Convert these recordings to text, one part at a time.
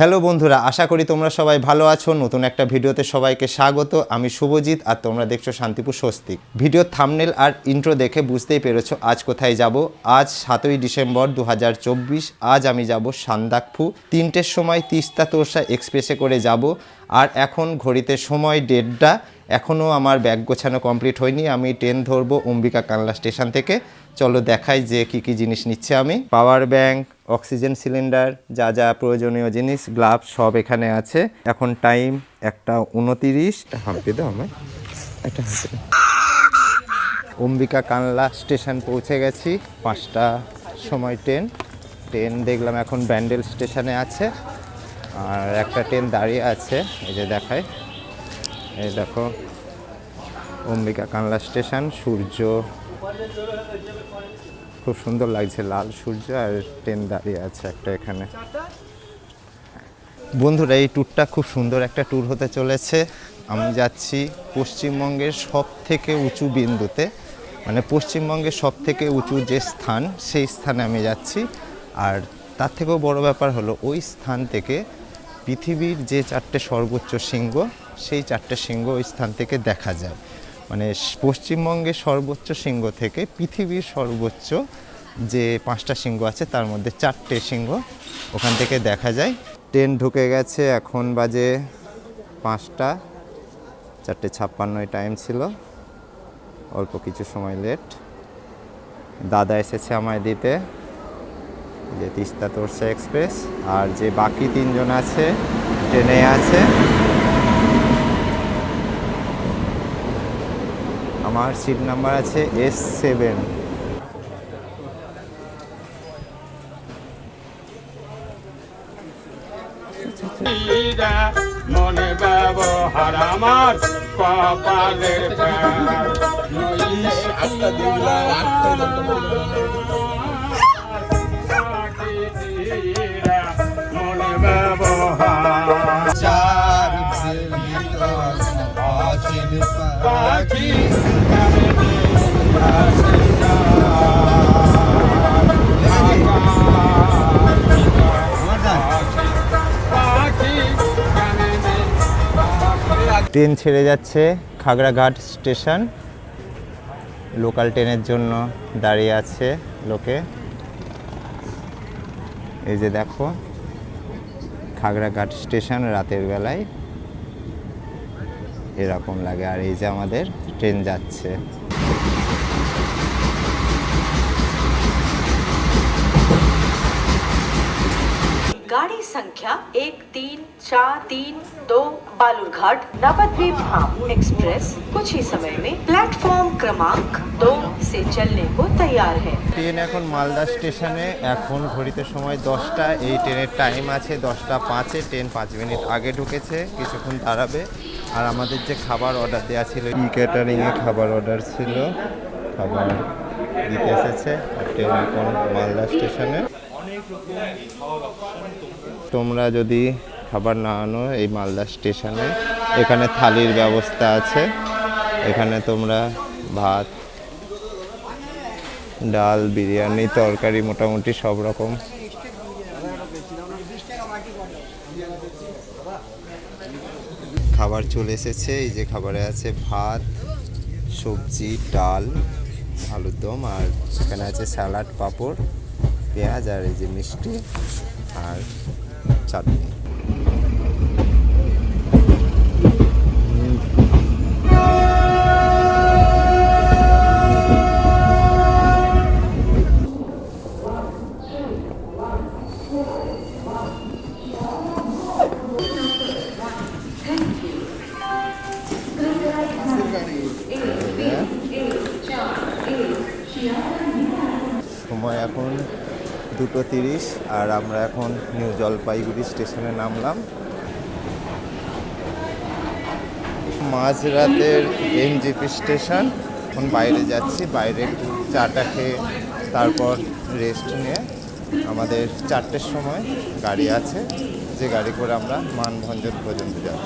Hello বন্ধুরা, আশা করি তোমরা সবাই ভালো আছো। নতুন একটা ভিডিওতে সবাইকে স্বাগত। আমি শুভজিৎ আর তোমরা দেখছ শান্তিপুর স্বস্তিক। ভিডিওর থামনেল আর ইন্ট্রো দেখে বুঝতেই পেরেছ আজ কোথায় যাব। আজ সাতই ডিসেম্বর দু হাজার চব্বিশ, আজ আমি যাব সান্দাকফু। তিনটের সময় তিস্তা তোরসা এক্সপ্রেসে করে যাব। আর এখন ঘড়িতে সময় দেড়টা। এখনও আমার ব্যাগ গোছানো কমপ্লিট হয়নি। আমি ট্রেন ধরবো অম্বিকা কানলা স্টেশন থেকে। চলো দেখাই যে কি কি জিনিস নিচ্ছে আমি। পাওয়ার ব্যাংক, অক্সিজেন সিলিন্ডার, যা যা প্রয়োজনীয় জিনিস, গ্লাভস সব এখানে আছে। এখন টাইম একটা উনতিরিশ। হাম্পি দাও আমায়। একটা দাও। অম্বিকা কানলা স্টেশন পৌঁছে গেছি। পাঁচটা সময় ট্রেন। ট্রেন দেখলাম এখন ব্যান্ডেল স্টেশনে আছে। আর একটা ট্রেন দাঁড়িয়ে আছে। এই যে দেখায় এই দেখো, অম্বিকা কানলা স্টেশন, সূর্য খুব সুন্দর লাগছে, লাল সূর্য আর ট্রেন দাঁড়িয়ে আছে একটা এখানে। বন্ধুরা, এই ট্যুরটা খুব সুন্দর একটা ট্যুর হতে চলেছে। আমি যাচ্ছি পশ্চিমবঙ্গের সব থেকে উঁচু বিন্দুতে। মানে পশ্চিমবঙ্গের সব থেকে উঁচু যে স্থান, সেই স্থানে আমি যাচ্ছি। আর তার থেকেও বড় ব্যাপার হলো, ওই স্থান থেকে পৃথিবীর যে চারটে সর্বোচ্চ শৃঙ্গ, সেই চারটে শৃঙ্গ ওই স্থান থেকে দেখা যায়। মানে পশ্চিমবঙ্গের সর্বোচ্চ শৃঙ্গ থেকে পৃথিবীর সর্বোচ্চ যে পাঁচটা শৃঙ্গ আছে, তার মধ্যে চারটে শৃঙ্গ ওখান থেকে দেখা যায়। ট্রেন ঢুকে গেছে, এখন বাজে পাঁচটা, চারটে ছাপ্পান্নয় টাইম ছিল। অল্প কিছু সময় লেট দাদা এসেছে আমায় দিতে, যে তিস্তা তোরসা এক্সপ্রেস আর যে বাকি তিনজন আছে, ট্রেনে আছে। আমার সিট নাম্বার আছে এস সেভেন মনে ব্যবহার আমার মনে ব্যবহার ট্রেন ছেড়ে যাচ্ছে খাগড়াঘাট স্টেশন। লোকাল ট্রেনের জন্য দাঁড়িয়ে আছে লোকে। এই যে দেখো, খাগড়াঘাট স্টেশন রাতের বেলায়। এরকম লাগে। আর এই যে আমাদের ট্রেন যাচ্ছে। संख्या एक तीन चार तीन दो बालूरघाट नवद्वीप धाम एक्सप्रेस कुछ ही समय में प्लेटफॉर्म क्रमांक दो से चलने को तैयार है ট্রেন এখন মালদা স্টেশনে এখন ঘড়িতে সময় দশটা এই ট্রেনের টাইম আছে দশটা পাঁচে ট্রেন পাঁচ মিনিট আগে ঢুকেছে কিছুক্ষণ দাঁড়াবে আর আমাদের যে খাবার অর্ডার দেওয়া ছিল ই ক্যাটারিংয়ে খাবার অর্ডার ছিল খাবার দিতে এসেছে আর ট্রেন এখন মালদা স্টেশনে তোমরা যদি খাবার না আনো এই মালদা স্টেশনে, এখানে থালির ব্যবস্থা আছে। এখানে তোমরা ভাত, ডাল, বিরিয়ানি, তরকারি মোটামুটি সব রকম। খাবার চলে এসেছে, এই যে খাবারে আছে ভাত, সবজি, ডাল, আলুর দম, আর এখানে আছে স্যালাড, পাঁপড়, পেঁয়াজ, আর এই যে মিষ্টি, আর চাটনি দুটো তিরিশ, আর আমরা এখন নিউ জলপাইগুড়ি স্টেশনে নামলাম। মাঝরাতের এনজিপি স্টেশন, এখন বাইরে যাচ্ছি, বাইরে চাটা খেয়ে তারপর রেস্ট নিয়ে আমাদের চারটের সময় গাড়ি আছে, যে গাড়ি করে আমরা মানভঞ্জন পর্যন্ত যাব।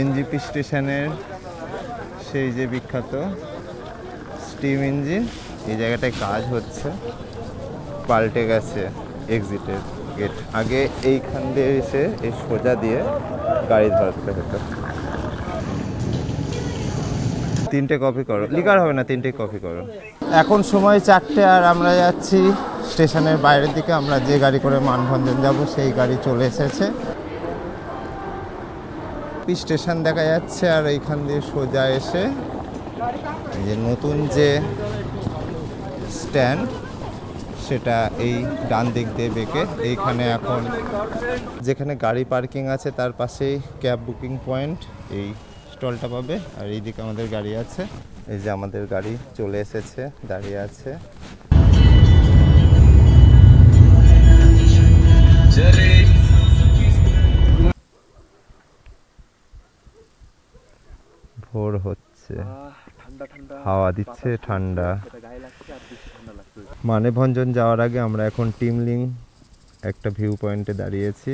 এনজিপি স্টেশনের সেই যে বিখ্যাত স্টিম ইঞ্জিন এই জায়গাটায় কাজ হচ্ছে। পাল্টে গেছে এক্সিটের গেট আগে এইখান দিয়ে এসে এই সোজা দিয়ে গাড়ি ধরতে হতো। তিনটে কপি করো। লিকার হবে না তিনটে কপি করো। এখন সময় চারটে আর আমরা যাচ্ছি স্টেশনের বাইরের দিকে। আমরা যে গাড়ি করে মানভঞ্জন যাব, সেই গাড়ি চলে এসেছে। স্টেশন দেখা যাচ্ছে আর এইখান দিয়ে সোজা এসে যে নতুন যে স্ট্যান্ড, সেটা এই ডান দিক দিয়ে বেঁকে, এইখানে এখন যেখানে গাড়ি পার্কিং আছে, তার পাশেই ক্যাব বুকিং পয়েন্ট, এই স্টলটা পাবে। আর এইদিকে আমাদের গাড়ি আছে। এই যে আমাদের গাড়ি চলে এসেছে, দাঁড়িয়ে আছে। ভোর হচ্ছে। হাওয়া দিচ্ছে ঠান্ডা। মানে ভঞ্জন যাওয়ার আগে আমরা এখন টিমলিং একটা ভিউ পয়েন্টে দাঁড়িয়েছি।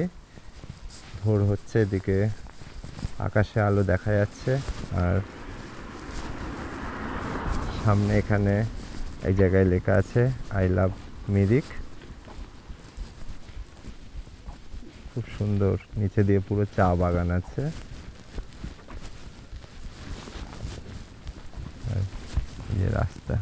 ভোর হচ্ছে এদিকে আকাশে আলো দেখা যাচ্ছে আর সামনে এখানে এক জায়গায় লেখা আছে আই লাভ মিরিক। খুব সুন্দর নিচে দিয়ে পুরো চা বাগান আছে আর এই যে রাস্তা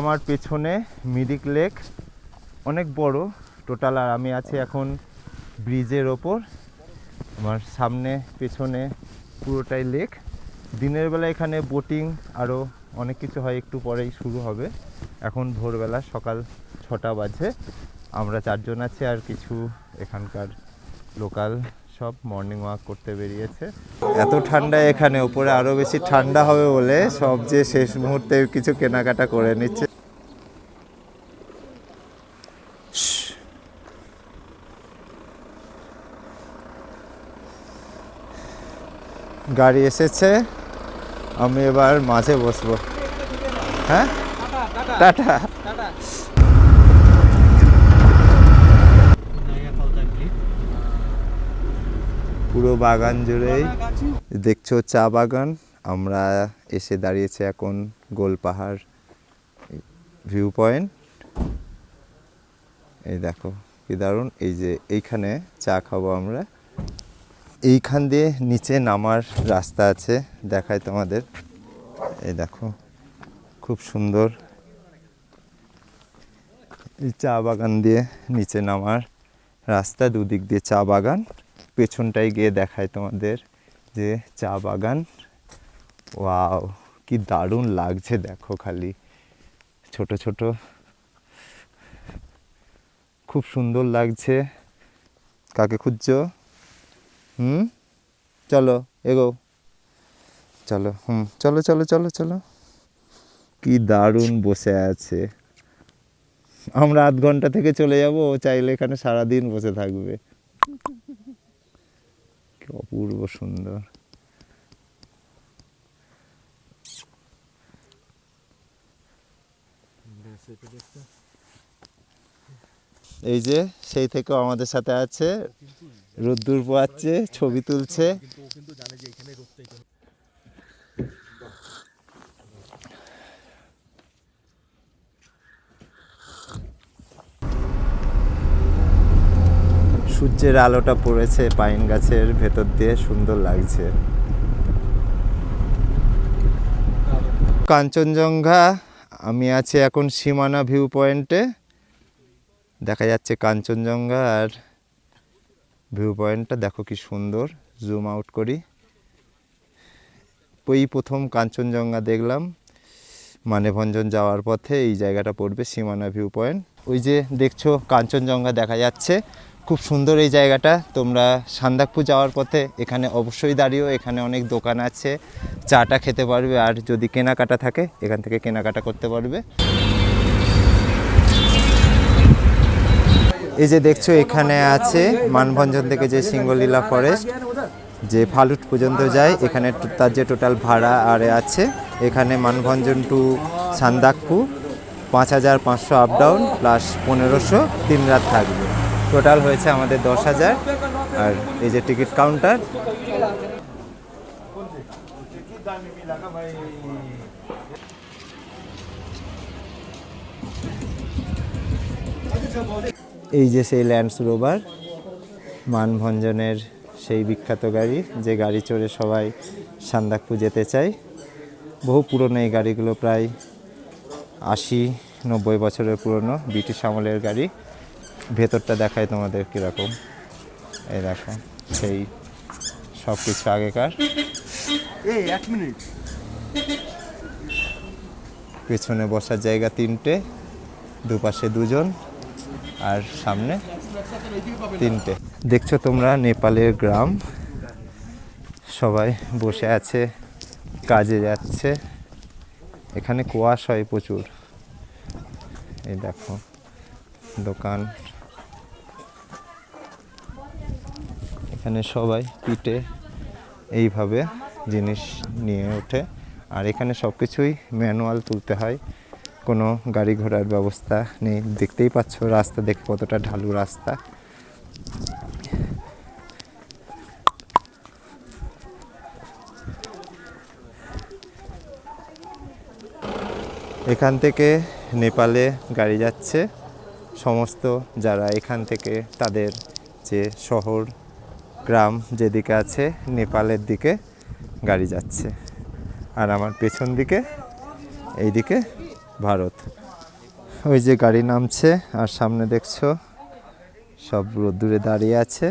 আমার পেছনে মিরিক লেক, অনেক বড়, টোটাল আর আমি আছি এখন ব্রিজের ওপর। আমার সামনে, পেছনে পুরোটাই লেক। দিনের বেলা এখানে বোটিং আরও অনেক কিছু হয়, একটু পরেই শুরু হবে। এখন ভোরবেলা সকাল ছটা বাজে। আমরা চারজন আছি আর কিছু এখানকার লোকাল সব মর্নিং ওয়াক করতে বেরিয়েছে। এত ঠান্ডা এখানে, উপরে আরও বেশি ঠান্ডা হবে বলে সব যে শেষ মুহূর্তে কিছু কেনাকাটা করে নিচ্ছে। গাড়ি এসেছে। আমি এবার মাঝে বসবো। হ্যাঁ? টাটা। পুরো বাগান জুড়েই দেখছ চা বাগান। আমরা এসে দাঁড়িয়েছে এখন গোল পাহাড় ভিউ পয়েন্ট। এই দেখো, কি দারুণ। এই যে এইখানে চা খাব আমরা। এইখান দিয়ে নিচে নামার রাস্তা আছে, দেখায় তোমাদের। এই দেখো, খুব সুন্দর। এই চা বাগান দিয়ে নিচে নামার রাস্তা, দুদিক দিয়ে চা বাগান। পেছনটায় গিয়ে দেখায় তোমাদের যে চা বাগান। ওয়াও, কি দারুণ লাগছে, দেখো খালি। ছোট ছোট। খুব সুন্দর লাগছে। কাকে খুঁজছো? হুম? চলো, এগো। চলো, হুম, চলো চলো চলো চলো। কি দারুণ বসে আছে। আমরা আধ ঘণ্টা থেকে চলে যাব, ও চাইলে এখানে সারাদিন বসে থাকবে। অপূর্ব সুন্দর। এই যে, সেই থেকেও আমাদের সাথে আছে রোদ্দুর পোয়াচ্ছে, ছবি তুলছে। সূর্যের আলোটা পড়েছে পাইন গাছের ভেতর দিয়ে, সুন্দর লাগছে। কাঞ্চনজঙ্ঘা, আমি আছি এখন সীমানা ভিউ পয়েন্টে দেখা যাচ্ছে কাঞ্চনজঙ্ঘা আর ভিউ পয়েন্টটা দেখো কি সুন্দর। জুম আউট করি। ওই প্রথম কাঞ্চনজঙ্ঘা দেখলাম। মানেভঞ্জন যাওয়ার পথে এই জায়গাটা পড়বে সীমানা ভিউ পয়েন্ট ওই যে দেখছ কাঞ্চনজঙ্ঘা দেখা যাচ্ছে। খুব সুন্দর এই জায়গাটা। তোমরা সান্দাকপু যাওয়ার পথে এখানে অবশ্যই দাঁড়িয়েও এখানে অনেক দোকান আছে। চাটা খেতে পারবে আর যদি কেনাকাটা থাকে, এখান থেকে কেনাকাটা করতে পারবে। এই যে দেখছ, এখানে আছে মানভঞ্জন থেকে যে সিঙ্গলীলা ফরেস্ট যে ফালুট পর্যন্ত যায়, এখানে তার যে টোটাল ভাড়া আর আছে, এখানে মানভঞ্জন টু সান্দাকপু, পাঁচ হাজার পাঁচশো আপ ডাউন প্লাস পনেরোশো তিন রাত থাকবে। টোটাল হয়েছে আমাদের দশ হাজার, আর এই যে টিকিট কাউন্টার এই যে সেই ল্যান্ডস রোভার মানভঞ্জনের সেই বিখ্যাত গাড়ি যে গাড়ি চড়ে সবাই সান্দাকফু যেতে চায়। বহু পুরনো এই গাড়িগুলো প্রায় আশি নব্বই বছরের পুরনো ব্রিটিশ আমলের গাড়ি। ভেতরটা দেখায় তোমাদের কীরকম। এই দেখো সেই সব কিছু আগেকার। এই এক মিনিট। পেছনে বসার জায়গা তিনটে দুপাশে দুজন। আর সামনে তিনটে। দেখছ তোমরা, নেপালের গ্রাম। সবাই বসে আছে, কাজে যাচ্ছে। এখানে কুয়াশ হয় প্রচুর। এই দেখো, দোকান। এখানে সবাই পিঠে এইভাবে জিনিস নিয়ে ওঠে। আর এখানে সব কিছুই ম্যানুয়াল তুলতে হয়। কোনো গাড়ি ঘোড়ার ব্যবস্থা নেই। দেখতেই পাচ্ছ, রাস্তা দেখ কতটা ঢালু রাস্তা। এখান থেকে নেপালে গাড়ি যাচ্ছে। সমস্ত যারা এখান থেকে, তাদের যে শহর, গ্রাম যেদিকে আছে, নেপালের দিকে গাড়ি যাচ্ছে। আর আমার পেছন দিকে, এইদিকে ভারত। ওই যে গাড়ি নামছে আর সামনে দেখছ সব রোদ্দুরে দাঁড়িয়ে আছে।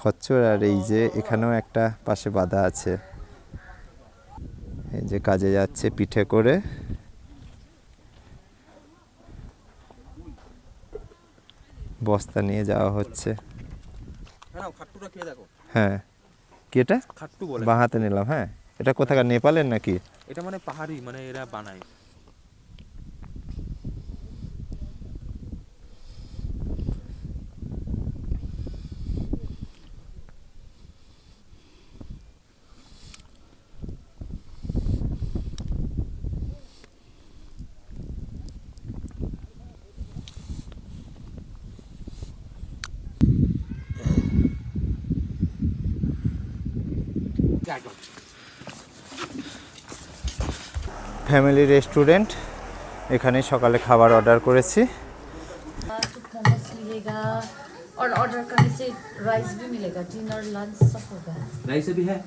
খচ্চর আর এই যে এখানেও একটা পাশে বাধা আছে। এই যে কাজে যাচ্ছে পিঠে করে। বস্তা নিয়ে যাওয়া হচ্ছে। হ্যাঁ হ্যাঁ। কি এটা? বাঁ হাতে নিলাম হ্যাঁ। এটা কোথাকার নেপালের নাকি? এটা মানে পাহাড়ি মানে এরা বানায়। ফ্যামিলি রেস্টুরেন্ট এখানে সকালে খাবার অর্ডার করেছি सूप मोमोज मिलेगा और ऑर्डर करने से राइस भी मिलेगा डिनर लंच सब होगा রাইস भी है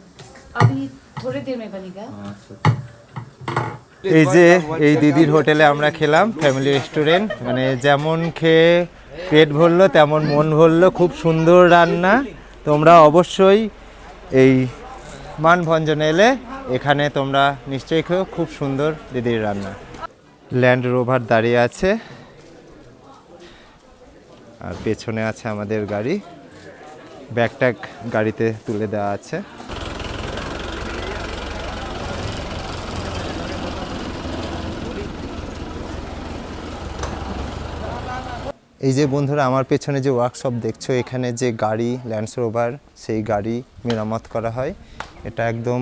अभी थोड़ी देर में बनेगा এই যে এই দিদির হোটেলে আমরা খেলাম ফ্যামিলি রেস্টুরেন্ট মানে যেমন খেয়ে পেট ভরলো তেমন মন ভরলো খুব সুন্দর রান্না তোমরা অবশ্যই এই মানভঞ্জনে এলে এখানে তোমরা নিশ্চয়ই খেও খুব সুন্দর দিদির রান্না। ল্যান্ড রোভার দাঁড়িয়ে আছে। আর পেছনে আছে আমাদের গাড়ি। ব্যাগট্যাগ গাড়িতে তুলে দেওয়া আছে। এই যে বন্ধুরা, আমার পেছনে যে ওয়ার্কশপ দেখছ, এখানে যে গাড়ি ল্যান্ডস রোভার সেই গাড়ি মেরামত করা হয়। এটা একদম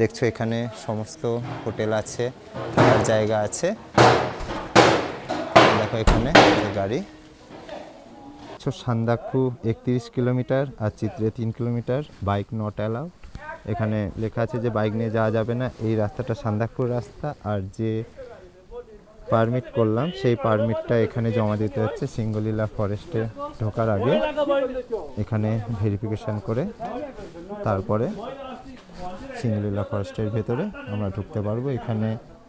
দেখছ এখানে সমস্ত হোটেল আছে, থাকার জায়গা আছে। দেখো এখানে গাড়ি। সান্দাকফু একত্রিশ কিলোমিটার আর চিত্রে তিন কিলোমিটার, বাইক নট অ্যালাউড এখানে লেখা আছে যে বাইক নিয়ে যাওয়া যাবে না, এই রাস্তাটা সান্দাকফুর রাস্তা আর যে পারমিট করলাম, সেই পারমিটটা এখানে জমা দিতে হচ্ছে সিঙ্গলীলা ফরেস্টে ঢোকার আগে। এখানে ভেরিফিকেশন করে তারপরে সিঙ্গলীলা ফরেস্টের ভেতরে আমরা ঢুকতে পারব। এখানে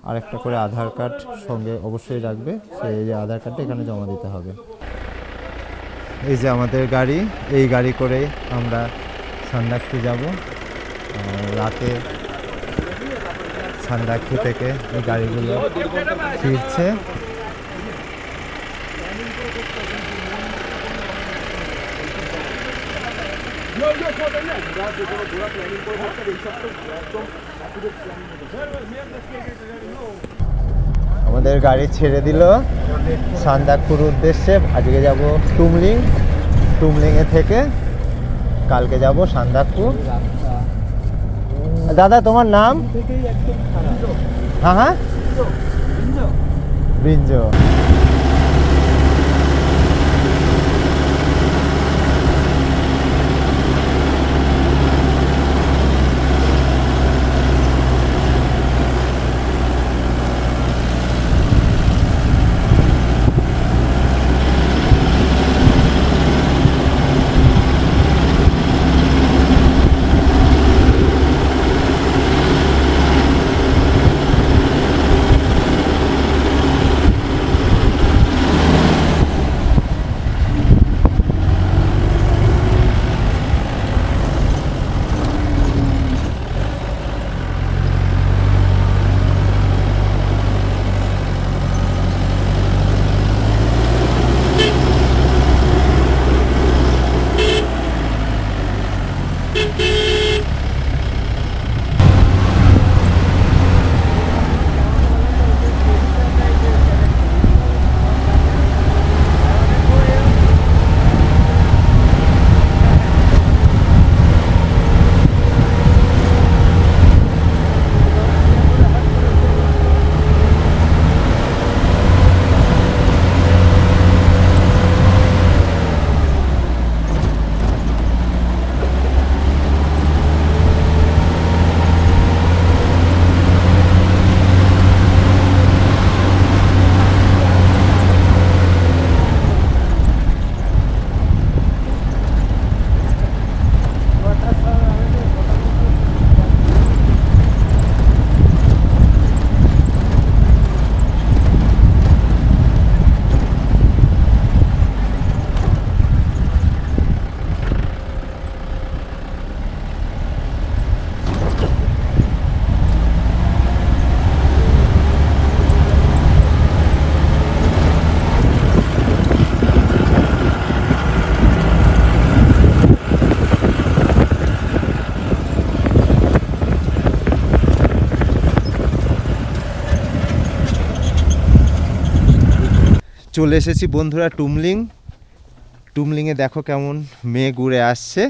আরেকটা করে আধার কার্ড সঙ্গে অবশ্যই রাখবে। সেই যে আধার কার্ডটা এখানে জমা দিতে হবে। এই যে আমাদের গাড়ি, এই গাড়ি করে আমরা সান্দাকফু যাব। রাতে সান্দাকফু থেকে এই গাড়িগুলো ফিরছে। আমাদের গাড়ি ছেড়ে দিল। সান্দাকপুর উদ্দেশ্যে আজকে যাব টুমলিং। টুমলিংয়ে থেকে কালকে যাব সান্দাকপুর। দাদা তোমার নাম? হ্যাঁ হ্যাঁ। ব্রিঞ্জ চলে এসেছি বন্ধুরা টুমলিং। টুমলিংয়ে দেখো কেমন মেঘ উড়ে আসছে।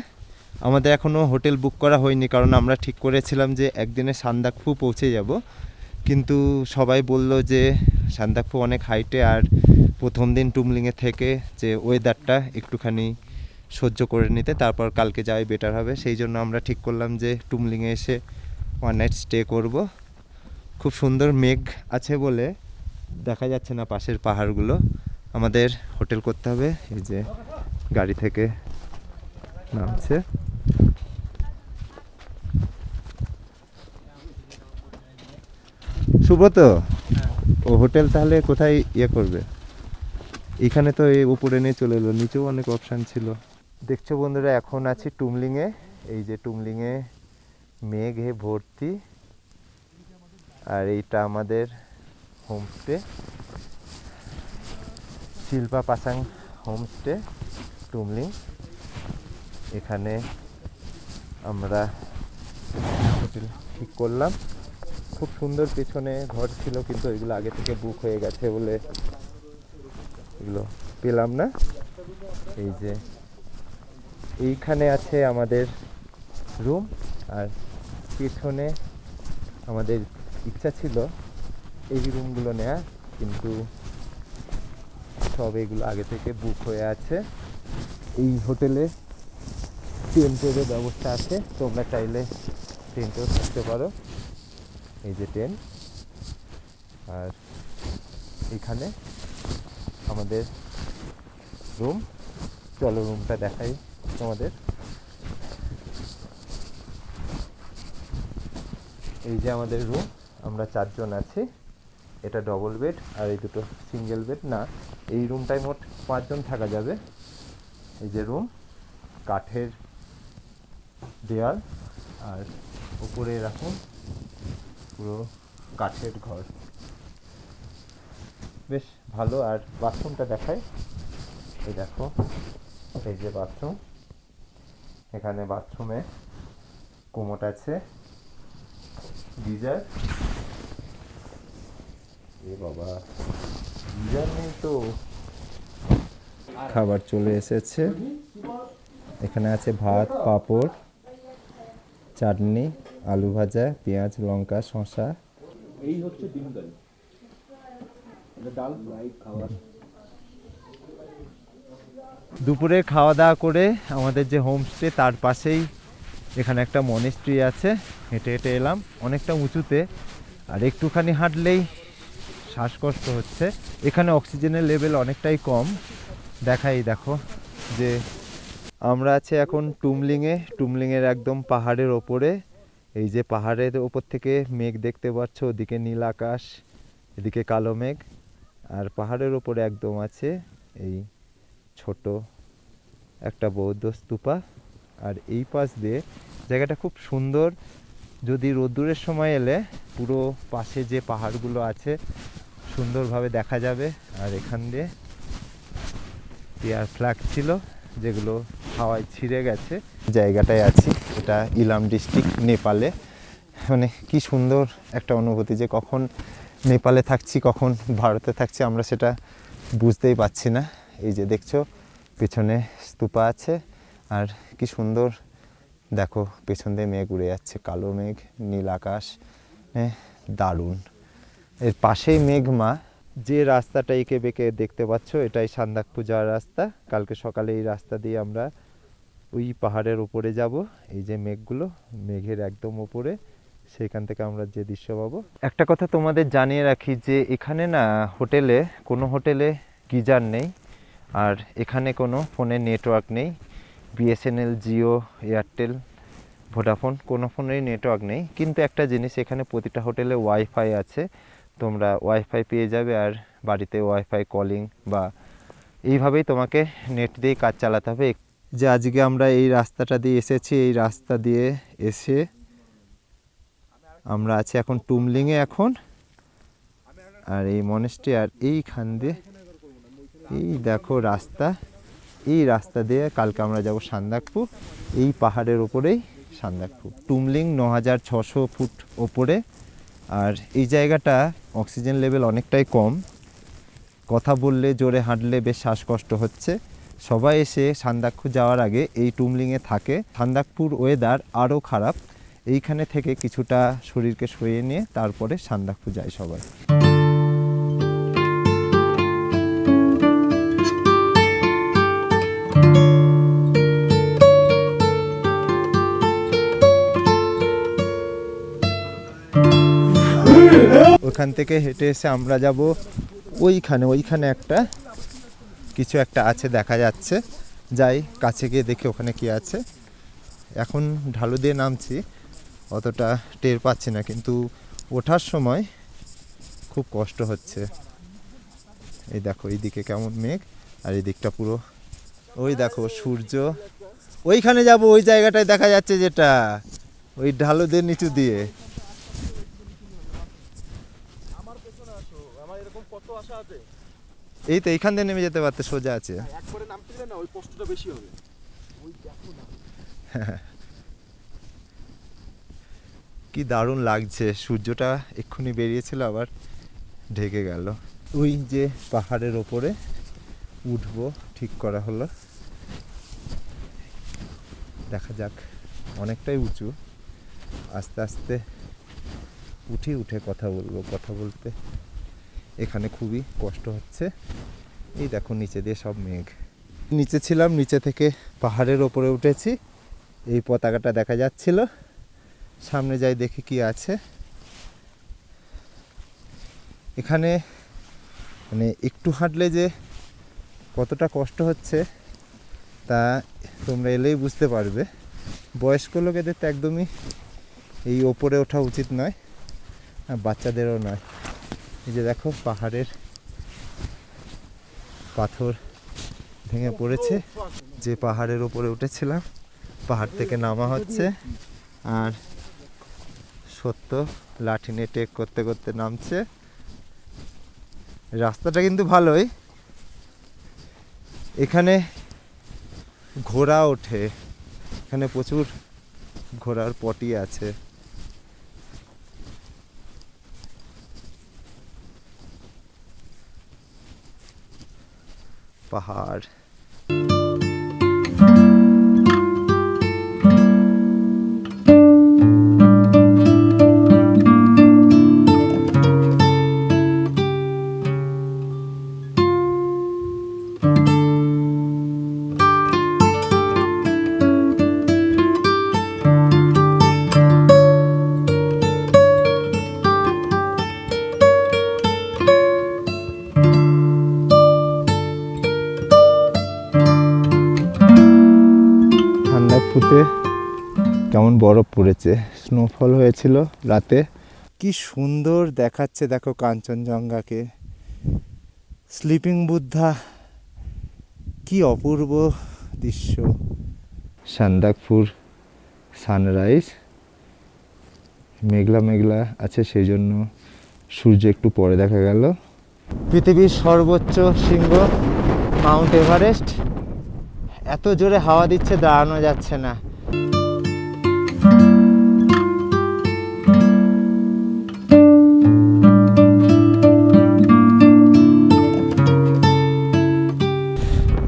আমাদের এখনও হোটেল বুক করা হয়নি, কারণ আমরা ঠিক করেছিলাম যে একদিনে সান্দাকফু পৌঁছে যাব। কিন্তু সবাই বলল যে সান্দাকফু অনেক হাইটে, আর প্রথম দিন টুমলিংয়ে থেকে যে ওয়েদারটা একটুখানি সহ্য করে নিতে, তারপর কালকে যাওয়াই বেটার হবে। সেই জন্য আমরা ঠিক করলাম যে টুমলিংয়ে এসে ওয়ান নাইট স্টে করব। খুব সুন্দর মেঘ আছে বলে দেখা যাচ্ছে না পাশের পাহাড়গুলো। আমাদের হোটেল করতে হবে। এই যে গাড়ি থেকে নামছে। সুব্রত, ও হোটেল তাহলে কোথায় ইয়ে করবে? এখানে তো এই উপরে নিয়ে চলে এলো, নিচেও অনেক অপশান ছিল। দেখছ বন্ধুরা, এখন আছি টুমলিংয়ে। এই যে টুমলিংয়ে মেঘে ভর্তি। আর এইটা আমাদের হোমস্টে শিল্পা পাসাং হোমস্টে টুমলিং এখানে আমরা হোটেল ঠিক করলাম। খুব সুন্দর পেছনে ঘর ছিল, কিন্তু এগুলো আগে থেকে বুক হয়ে গেছে বলে এগুলো পেলাম না। এই যে এইখানে আছে আমাদের রুম আর পেছনে আমাদের ইচ্ছা ছিল এই রুমগুলো নেওয়া কিন্তু সব এগুলো আগে থেকে বুক হয়ে আছে। এই হোটেলে টেন্টেরও ব্যবস্থা আছে, তোমরা চাইলে টেন্টেও থাকতে পারো। এই যে টেন্ট আর এখানে আমাদের রুম চলো রুমটা দেখাই তোমাদের। এই যে আমাদের রুম আমরা চারজন আছি। এটা ডবল বেড আর এই দুটো সিঙ্গেল বেড না, এই রুমটায় মোট পাঁচজন থাকা যাবে। এই যে রুম কাঠের দেয়াল আর উপরে রাখুন পুরো কাঠের ঘর। বেশ ভালো, আর বাথরুমটা দেখায় এই দেখো, এই যে বাথরুম এখানে বাথরুমে কোমোট আছে, গিজার বাবা। নেই তো খাবার চলে এসেছে। এখানে আছে ভাত পাঁপড় চাটনি আলু ভাজা পেঁয়াজ লঙ্কা শসা। এই হচ্ছে ডিম কারি ডাল ফ্রাই খাবার। দুপুরে খাওয়া দাওয়া করে আমাদের যে হোমস্টে তার পাশেই এখানে একটা মনেস্ট্রি আছে। হেঁটে হেঁটে এলাম। অনেকটা উঁচুতে। আর একটুখানি হাঁটলেই শ্বাসকষ্ট হচ্ছে। এখানে অক্সিজেনের লেভেল অনেকটাই কম। দেখাই, দেখো, যে আমরা আছি এখন টুমলিংয়ে টুমলিংয়ের একদম পাহাড়ের ওপরে। এই যে পাহাড়ের ওপর থেকে মেঘ দেখতে পাচ্ছ, ওদিকে নীল আকাশ, এদিকে কালো মেঘ। আর পাহাড়ের ওপরে একদম আছে এই ছোট একটা বৌদ্ধ স্তূপা। আর এই পাশ দিয়ে জায়গাটা খুব সুন্দর। যদি রোদ্দুরের সময় এলে পুরো পাশে যে পাহাড়গুলো আছে, সুন্দরভাবে দেখা যাবে। আর এখান দিয়ে পেয়ার ফ্ল্যাগ ছিল, যেগুলো হাওয়ায় ছিঁড়ে গেছে। জায়গাটায় আছি, এটা ইলাম ডিস্ট্রিক্ট নেপালে। মানে কি সুন্দর একটা অনুভূতি যে কখন নেপালে থাকছি, কখন ভারতে থাকছি, আমরা সেটা বুঝতেই পারছি না। এই যে দেখছ, পেছনে স্তূপা আছে, আর কি সুন্দর দেখো, পেছন দিয়ে মেঘ উড়ে যাচ্ছে, কালো মেঘ, নীল আকাশ হ্যাঁ দারুণ। এর পাশেই মেঘমা, যে রাস্তাটা এঁকে বেঁকে দেখতে পাচ্ছ, এটাই সান্দাকপু যাওয়ার রাস্তা। কালকে সকালে এই রাস্তা দিয়ে আমরা ওই পাহাড়ের উপরে যাব, এই যে মেঘগুলো, মেঘের একদম উপরে সেখান থেকে আমরা যে দৃশ্য পাবো। একটা কথা তোমাদের জানিয়ে রাখি যে, এখানে না, হোটেলে, কোনো হোটেলে গিজার নেই, আর এখানে কোনো ফোনে নেটওয়ার্ক নেই। বিএসএনএল জিও এয়ারটেল ভোডাফোন কোনো ফোনেরই নেটওয়ার্ক নেই। কিন্তু একটা জিনিস, এখানে প্রতিটা হোটেলে ওয়াইফাই আছে। তোমরা ওয়াইফাই পেয়ে যাবে আর বাড়িতে ওয়াইফাই কলিং বা এইভাবেই তোমাকে নেট দিয়েই কাজ চালাতে হবে। যে আজকে আমরা এই রাস্তাটা দিয়ে এসেছি, এই রাস্তা দিয়ে এসে আমরা আছি এখন টুমলিংয়ে এখন। আর এই মনেস্ট্রি আর এইখান দিয়ে এই দেখো রাস্তা। এই রাস্তা দিয়ে কালকে আমরা যাব সান্দাকপু। এই পাহাড়ের ওপরেই সান্দাকপু। টুমলিং ন হাজার ছশো ফুট ওপরে। আর এই জায়গাটা অক্সিজেন লেভেল অনেকটাই কম। কথা বললে জোরে হাঁটলে বেশ শ্বাসকষ্ট হচ্ছে। সবাই এসে সান্দাকফু যাওয়ার আগে এই টুমলিংয়ে থাকে। সান্দাকপুর ওয়েদার আরও খারাপ। এইখানে থেকে কিছুটা শরীরকে সরিয়ে নিয়ে তারপরে সান্দাকফু যায় সবাই। ওখান থেকে হেঁটে এসে আমরা যাব ওইখানে ওইখানে একটা, কিছু একটা আছে দেখা যাচ্ছে। যাই, কাছে গিয়ে দেখি ওখানে কি আছে। এখন ঢালু দিয়ে নামছি, অতটা টের পাচ্ছি না, কিন্তু ওঠার সময় খুব কষ্ট হচ্ছে। এই দেখো, এই দিকে কেমন মেঘ, আর এই দিকটা পুরো, ওই দেখো সূর্য। ওইখানে যাব, ওই জায়গাটায় দেখা যাচ্ছে যেটা, ওই ঢালুদের নিচু দিয়ে আমার এরকম কত আশা আছে এই তো এইখান দিয়ে নেমে যেতে পারতে সোজা আছে। এক করে নামতে গেলে না ওই কষ্টটা বেশি হবে। ওই দেখো না। কি দারুণ লাগছে সূর্যটা এক্ষুনি বেরিয়েছিল আবার ঢেকে গেল। ওই যে পাহাড়ের ওপরে উঠবো ঠিক করা হলো। দেখা যাক অনেকটাই উঁচু। আস্তে আস্তে উঠে উঠে কথা বলব কথা বলতে। এখানে খুবই কষ্ট হচ্ছে। এই দেখো নিচে দিয়ে সব মেঘ। নিচে ছিলাম, নিচে থেকে পাহাড়ের ওপরে উঠেছি। এই পতাকাটা দেখা যাচ্ছিল। সামনে যাই দেখি কি আছে। এখানে মানে একটু হাঁটলে যে কতটা কষ্ট হচ্ছে, তা তোমরা এলেই বুঝতে পারবে। বয়স্ক লোকেদের তো একদমই এই ওপরে ওঠা উচিত নয়, আর বাচ্চাদেরও নয়। এই যে দেখো পাহাড়ের পাথর ভেঙে পড়েছে, যে পাহাড়ের ওপরে উঠেছিলাম, পাহাড় থেকে নামা হচ্ছে, আর সত্য, লাঠি নিয়ে টেক করতে করতে নামছে। রাস্তাটা কিন্তু ভালোই। এখানে ঘোড়া ওঠে, এখানে প্রচুর ঘোড়ার পটি আছে। পাহাড় বরফ পড়েছে স্নোফল হয়েছিল রাতে। কি সুন্দর দেখাচ্ছে দেখো কাঞ্চনজঙ্ঘাকে। স্লিপিং বুদ্ধা, কি অপূর্ব দৃশ্য। সান্দাকপুর সানরাইজ মেঘলা মেঘলা আছে সেই জন্য সূর্য একটু পরে দেখা গেল। পৃথিবীর সর্বোচ্চ শৃঙ্গ, মাউন্ট এভারেস্ট। এত জোরে হাওয়া দিচ্ছে, দাঁড়ানো যাচ্ছে না।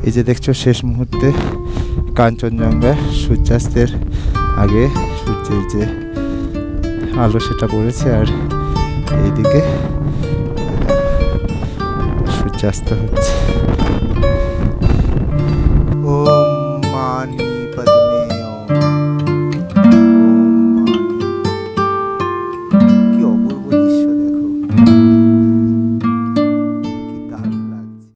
এই যে দেখছ, শেষ মুহূর্তে কাঞ্চনজঙ্ঘা সূর্যাস্তের আগে সূর্যের যে আলো সেটা পড়েছে আর এইদিকে সূর্যাস্ত হচ্ছে।